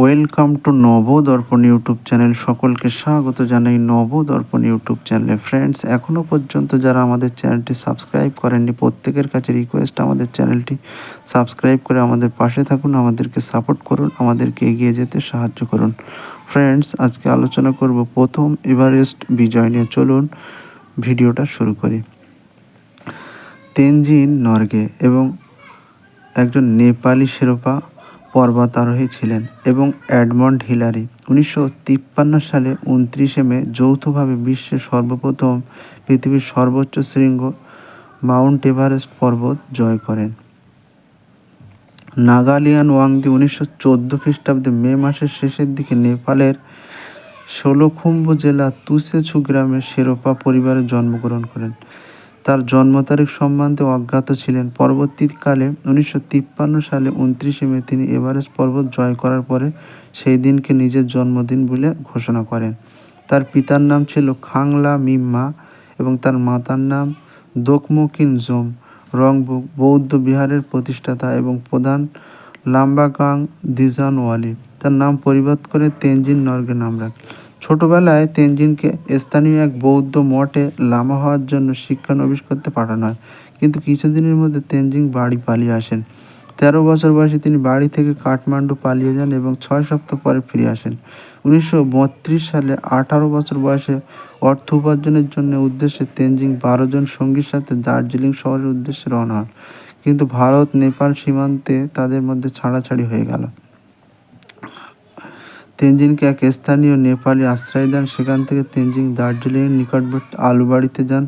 Welcome to Nabadarpan YouTube channel সকলকে স্বাগত জানাই নবদর্পণ ইউটিউব চ্যানেলে। ফ্রেন্ডস এখনও পর্যন্ত যারা আমাদের চ্যানেলটি সাবস্ক্রাইব করেননি, প্রত্যেকের কাছে রিকোয়েস্ট আমাদের চ্যানেলটি সাবস্ক্রাইব করে আমাদের পাশে থাকুন, আমাদেরকে সাপোর্ট করুন, আমাদেরকে এগিয়ে যেতে সাহায্য করুন। ফ্রেন্ডস আজকে আলোচনা করব প্রথম এভারেস্ট বিজয় নিয়ে। চলুন ভিডিওটা শুরু করি। তেনজিন নর্গে এবং একজন নেপালি শেরোপা পর্বতারোহী ছিলেন এবং অ্যাডমন্ড হিলারি। উনিশশো তিপ্পান্ন সালে উনত্রিশে মে যৌথভাবে বিশ্বের সর্বপ্রথম পৃথিবীর সর্বোচ্চ শৃঙ্গ মাউন্ট এভারেস্ট পর্বত জয় করেন। নাগালিয়ান ওয়াংদি উনিশশো চোদ্দ খ্রিস্টাব্দে মে মাসের শেষের দিকে নেপালের ষোলখুম্বু জেলা তুসেছু গ্রামের শেরোপা পরিবারে জন্মগ্রহণ করেন। তার জন্ম তারিখ সম্বন্ধে অজ্ঞাত ছিলেন। পরবর্তীকালে উনিশশো তিপ্পান্ন সালে উনত্রিশে মে তিনি এভারেস্ট পর্বত জয় করার পরে সেই দিনকে নিজের জন্মদিন বলে ঘোষণা করেন। তার পিতার নাম ছিল খাংলা মিম্মা এবং তার মাতার নাম দোকমোকিন জোম। রংবুক বৌদ্ধ বিহারের প্রতিষ্ঠাতা এবং প্রধান লাম্বাকাং দিজানওয়ালি। তার নাম পরিবর্তন করে তেনজিন নর্গে নাম রাখেন ছোটবেলায় তেনজিনকে স্থানীয় এক বৌদ্ধ মঠে লামা হওয়ার জন্য শিক্ষানবিশ করতে পাঠানো হয়। কিন্তু কিছুদিনের মধ্যে তেনজিং বাড়ি পালিয়ে আসেন। তেরো বছর বয়সে তিনি বাড়ি থেকে কাঠমান্ডু পালিয়ে যান এবং ছয় সপ্তাহ পরে ফিরে আসেন। উনিশশো বত্রিশ সালে আঠারো বছর বয়সে অর্থ উপার্জনের জন্য উদ্দেশ্যে তেনজিং বারো জন সঙ্গীর সাথে দার্জিলিং শহরের উদ্দেশ্যে রওনা হন। কিন্তু ভারত, নেপাল সীমান্তে তাদের মধ্যে ছাড়াছাড়ি হয়ে গেল। তেনজিংকে এক স্থানীয় নেপালি আশ্রয় দেন। সেখান থেকে তেনজিং দার্জিলিংয়ের নিকটবর্তী আলুবাড়িতে যান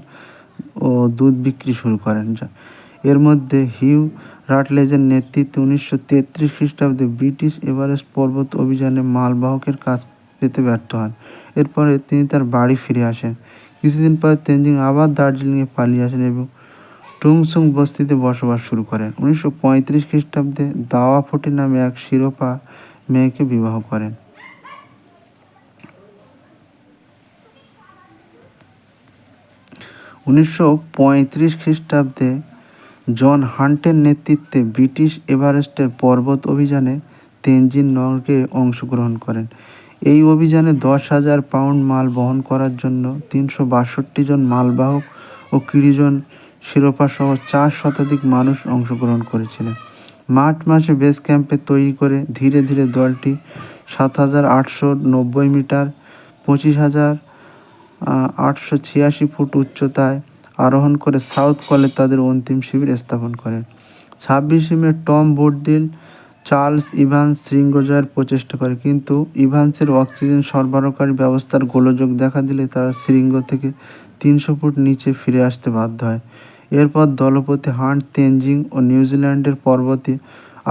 ও দুধ বিক্রি শুরু করেন। এর মধ্যে হিউ রাটলেজের নেতৃত্বে উনিশশো তেত্রিশ খ্রিস্টাব্দে ব্রিটিশ এভারেস্ট পর্বত অভিযানে মালবাহকের কাজ পেতে ব্যর্থ হন। এরপরে তিনি তার বাড়ি ফিরে আসেন। কিছুদিন পরে তেনজিং আবার দার্জিলিংয়ে পালিয়ে আসেন এবং টুংসুং বস্তিতে বসবাস শুরু করেন। উনিশশো পঁয়ত্রিশ খ্রিস্টাব্দে দাওয়া ফোটে নামে এক শিরোপা মেয়েকে বিবাহ করেন। উনিশশো পঁয়ত্রিশ খ্রিস্টাব্দে জন হান্টের নেতৃত্বে ব্রিটিশ এভারেস্টের পর্বত অভিযানে তেনজিন নর্গে অংশগ্রহণ করেন। এই অভিযানে দশ হাজার পাউন্ড মাল বহন করার জন্য তিনশো বাষট্টি জন মালবাহক ও কুড়ি জন শিরোপাসহ চার শতাধিক মানুষ অংশগ্রহণ করেছিলেন। মার্চ মাসে বেস ক্যাম্পে তৈরি করে ধীরে ধীরে দলটি সাত হাজার আটশো নব্বই মিটার, পঁচিশ হাজার আটশো ছিয়াশি ফুট উচ্চতায় আরোহণ করে সাউথ কলে তাদের অন্তিম শিবির স্থাপন করেন। ছাব্বিশে May Tom Bourdillon Charles Evans শৃঙ্গ জয়ের প্রচেষ্টা করে। কিন্তু ইভান্সের অক্সিজেন সরবরাহকারী ব্যবস্থার গোলযোগ দেখা দিলে তারা শৃঙ্গ থেকে তিনশো ফুট নিচে ফিরে আসতে বাধ্য হয়। এরপর দলপতি হান্ট তেনজিং ও নিউজিল্যান্ডের পর্বতে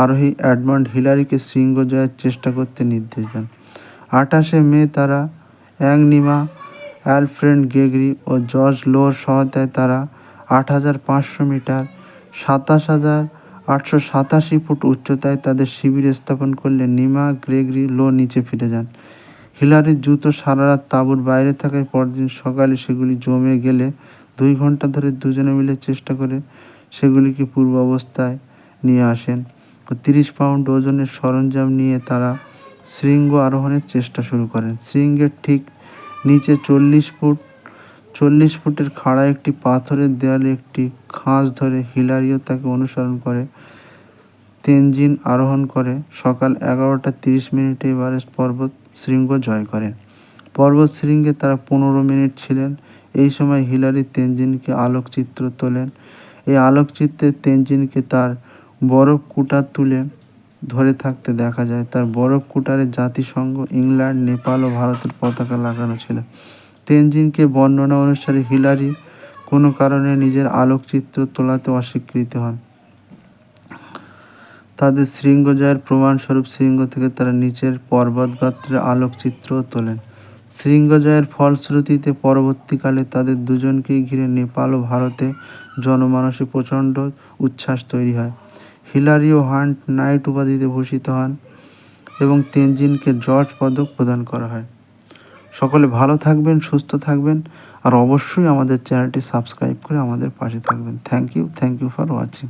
আরোহী অ্যাডমন্ড হিলারিকে শৃঙ্গ জয়ের চেষ্টা করতে নির্দেশ দেন। আঠাশে মে তারা অ্যাংনিমা অ্যালফ্রেড গেগরি ও জর্জ লোর সহায়তায় তারা আট হাজার পাঁচশো মিটার, সাতাশ হাজার আটশো সাতাশি ফুট উচ্চতায় তাদের শিবির স্থাপন করলে নিমা, গ্রেগরি, লো নিচে ফিরে যান। হিলারির জুতো সারা রাত তাঁবুর বাইরে থাকায় পরদিন সকালে সেগুলি জমে গেলে দুই ঘণ্টা ধরে দুজনে মিলে চেষ্টা করে সেগুলিকে পূর্ব অবস্থায় নিয়ে আসেন ও তিরিশ পাউন্ড ওজনের সরঞ্জাম নিয়ে তারা শৃঙ্গ আরোহণের চেষ্টা শুরু করেন। শৃঙ্গের ঠিক নিচে চল্লিশ ফুট, চল্লিশ ফুটের খাড়া একটি পাথরের দেয়ালে একটি খাঁজ ধরে হিলারিও তাকে অনুসরণ করে, তেনজিন আরোহণ করে। সকাল এগারোটা তিরিশ মিনিটে এভারেস্ট পর্বত শৃঙ্গ জয় করেন পর্বত শৃঙ্গে তারা পনেরো মিনিট ছিলেন। এই সময় হিলারি তেনজিনকে আলোকচিত্র তোলেন। এই আলোকচিত্রে তেনজিনকে তার বরফ কুটা তুলে ধরে থাকতে দেখা যায়। তার বরফ কুটারে জাতিসংঘ, ইংল্যান্ড, নেপাল ও ভারতের পতাকা লাগানো ছিল। তেনজিনকে বর্ণনা অনুসারে হিলারি কোনো কারণে নিজের আলোকচিত্র তোলাতে অস্বীকৃত হন। তাদের শৃঙ্গ জয়ের প্রমাণস্বরূপ শৃঙ্গ থেকে তারা নিচের পর্বতগাত্রের আলোকচিত্র তোলেন। শৃঙ্গ জয়ের ফলশ্রুতিতে পরবর্তীকালে তাদের দুজনকেই ঘিরে নেপাল ও ভারতে জনমানসে প্রচণ্ড উচ্ছ্বাস তৈরি হয়। হিলারি ও হান্ট নাইট উপাধিতে ভূষিত হন এবং তেনজিনকে জর্জ পদক প্রদান করা হয়। সকলে ভালো থাকবেন, সুস্থ থাকবেন আর অবশ্যই আমাদের চ্যানেলটি সাবস্ক্রাইব করে আমাদের পাশে থাকবেন। Thank you thank you for watching.